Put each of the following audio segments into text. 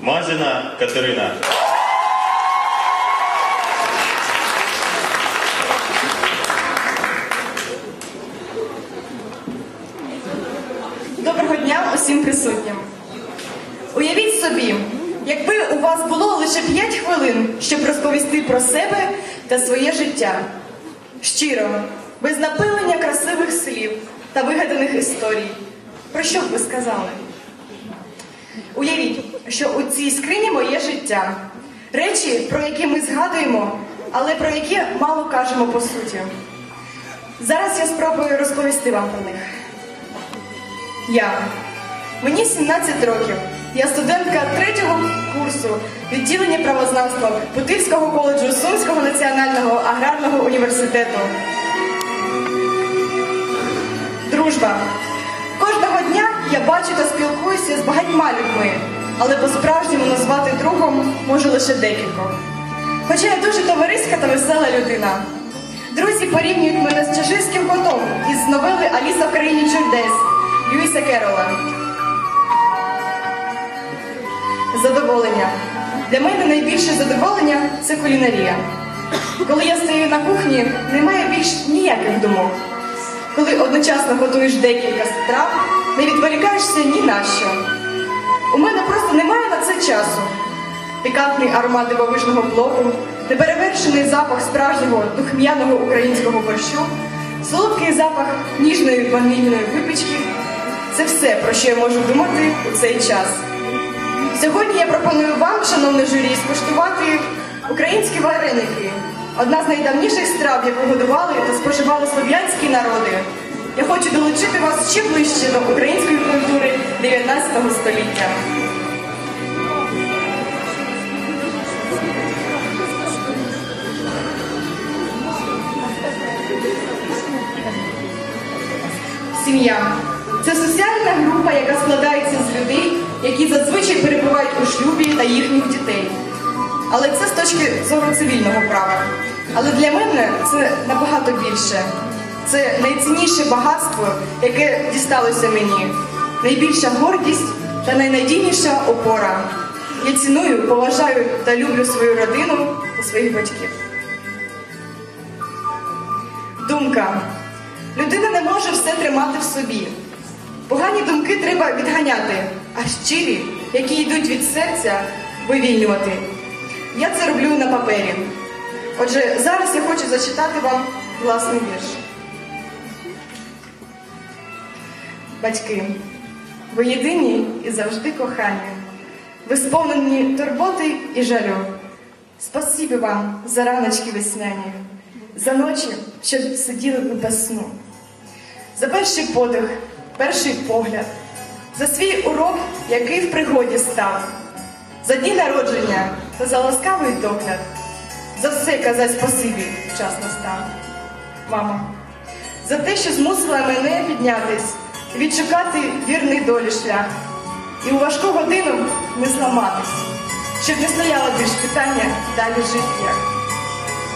Мазина Катерина. Доброго дня усім присутнім. Уявіть собі, якби у вас було лише 5 хвилин, щоб розповісти про себе та своє життя. Щиро, без напилення красивих слів та вигаданих історій. Про що б ви сказали? Уявіть, що у цій скрині моє життя. Речі, про які ми згадуємо, але про які мало кажемо по суті. Зараз я спробую розповісти вам про них. Я. Мені 17 років. Я студентка третього курсу відділення правознавства Путильського коледжу Сумського національного аграрного університету. Дружба. Кожного дня я бачу та спілкуюся з багатьма людьми, але по-справжньому назвати другом можу лише декількох. Хоча я дуже товариська та весела людина. Друзі порівнюють мене з чаширським котом із новели Аліса в країні чудес Льюіса Керрола. Задоволення. Для мене найбільше задоволення це кулінарія. Коли я стою на кухні, немає більш ніяких думок. Коли одночасно готуєш декілька страв, не відволікаєшся ні на що. У мене просто немає на це часу. Пікантний аромат дивовижного плову, неперевершений запах справжнього духм'яного українського борщу, солодкий запах ніжної ванільної випічки це все, про що я можу думати у цей час. Сьогодні я пропоную вам, шановне журі, скуштувати українські вареники. Одна з найдавніших страв, яку годували та споживали слов'янські народи. Я хочу долучити вас ще ближче до української культури 19 століття. Сім'я це соціальна група, яка складається з людей, які зазвичай перебувають у шлюбі та їхніх дітей. Але це з точки зору цивільного права. Але для мене це набагато більше. Це найцінніше багатство, яке дісталося мені, найбільша гордість та найнадійніша опора. Я ціную, поважаю та люблю свою родину та своїх батьків. Думка. Людина не може все тримати в собі. Погані думки треба відганяти, а щирі, які йдуть від серця, вивільнювати. Я це роблю на папері. Отже, зараз я хочу зачитати вам власний вірш. Батьки, ви єдині і завжди кохані, ви сповнені турботи і жалю. Спасибі вам за раночки весняні, за ночі, що сиділи без сну, за перший подих, перший погляд, за свій урок, який в пригоді став, за дні народження та за ласкавий догляд, за все казать спасибі час настав. Мама, за те, що змусила мене піднятись відшукати вірний долі шлях, і у важку годину не зламатись, щоб не стояло більш питання далі життя.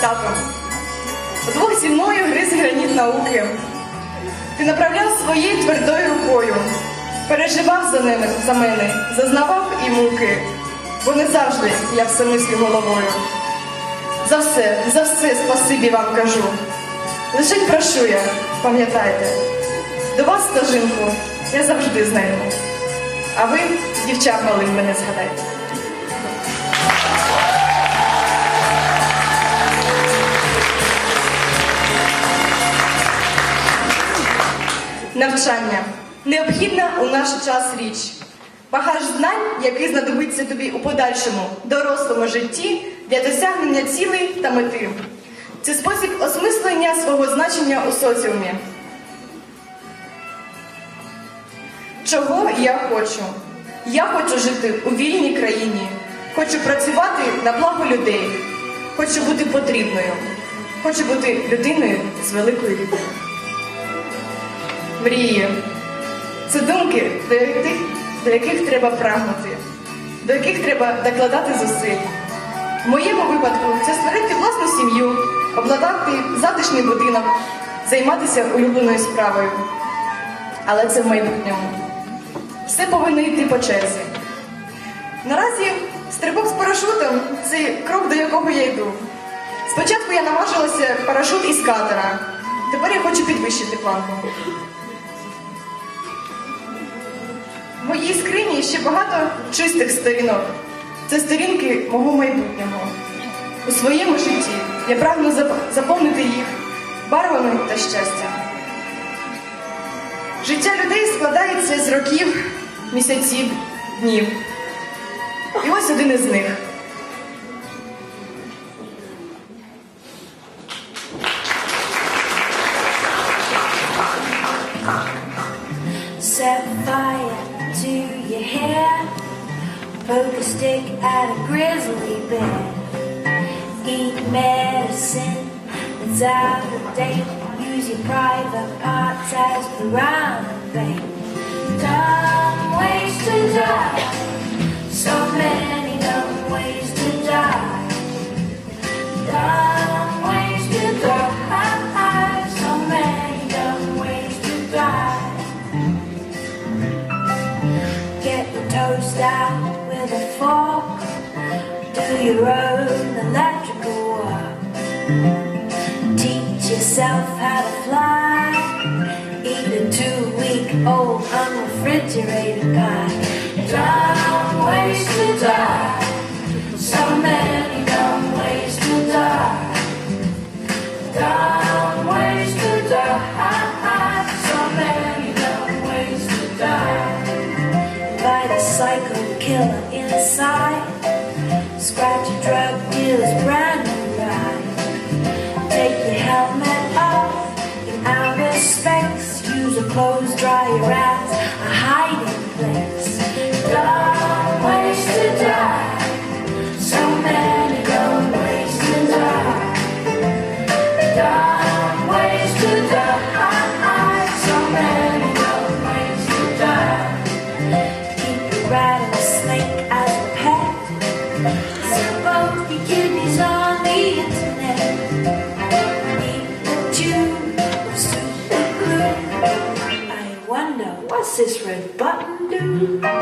Тато, Вдвох зі мною гриз граніт науки. Ти направляв своєю твердою рукою, переживав за ними за мене, зазнавав і муки, бо не завжди я все мислю головою. За все, за все спасибі вам кажу. Лише прошу я, пам'ятайте, до вас, стажинку, я завжди знайду. А ви, дівчат малих, мене згадайте. Навчання необхідна у наш час річ. Багаж знань, який знадобиться тобі у подальшому дорослому житті для досягнення цілей та мети. Це спосіб осмислення свого значення у соціумі. Чого я хочу? Я хочу жити у вільній країні, хочу працювати на благо людей, хочу бути потрібною, хочу бути людиною з великої людини. Мрії. Це думки, до яких, до яких треба прагнути, до яких треба докладати зусиль. В моєму випадку це створити власну сім'ю, обладати затишний будинок, займатися улюбленою справою. Але це в майбутньому. Все повинно йти по черзі. Наразі стрибок з парашутом це крок, до якого я йду. Спочатку я наважилася парашут із катера. Тепер я хочу підвищити планку. В моїй скрині ще багато чистих сторінок. Це сторінки мого майбутнього. У своєму житті я прагну заповнити їх барвами та щастям. Життя людей складається з років, місяців, днів. І ось один із них. Set fire to your hair. Poke a stick at a grizzly bear. Eat medicine that's out of date. Use your private parts as piranha bait. Dumb ways to die. So many dumb ways to die. Dumb ways to die. So many dumb ways to die. Get the toast out with a fork. Do your own electrical work. Teach yourself how to fly. Eat a two-week-old unrefrigerated pie. Dumb ways to die. So many dumb ways to die. Dumb ways to die. So many dumb ways to die by the psycho killer inside. Scratch a drug dealer's brand new ride. Take your helmet off in outer space. Use a clothes dryer as this red button do?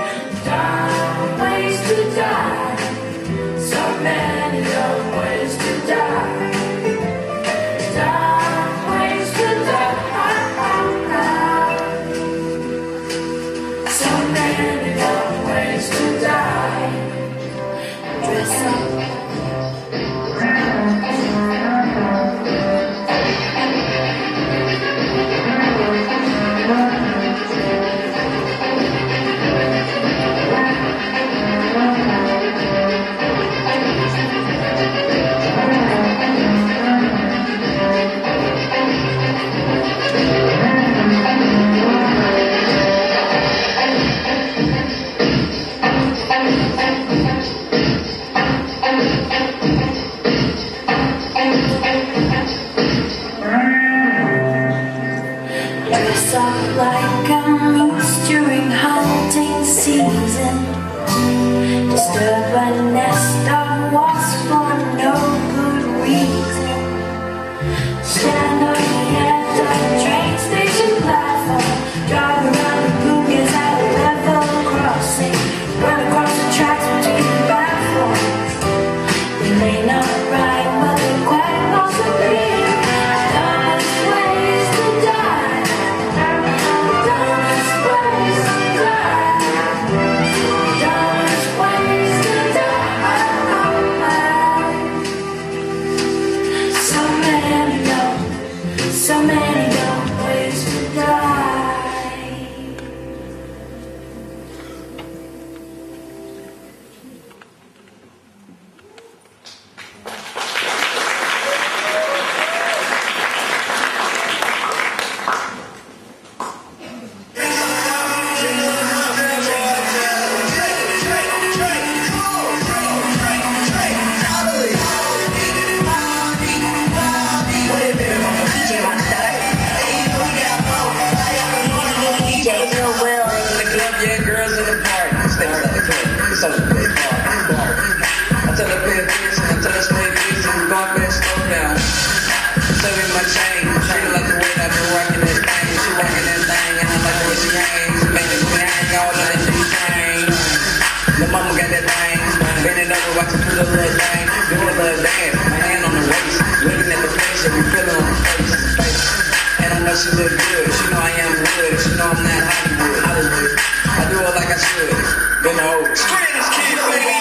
that lane. Bending over, watching through the little lane. Doing a little dance, my hand on the waist. Looking at the we feeling on the face. And I know she look good. She know I am good. She know I'm not Hollywood. Hollywood. I do it like I should. Been over. Strangers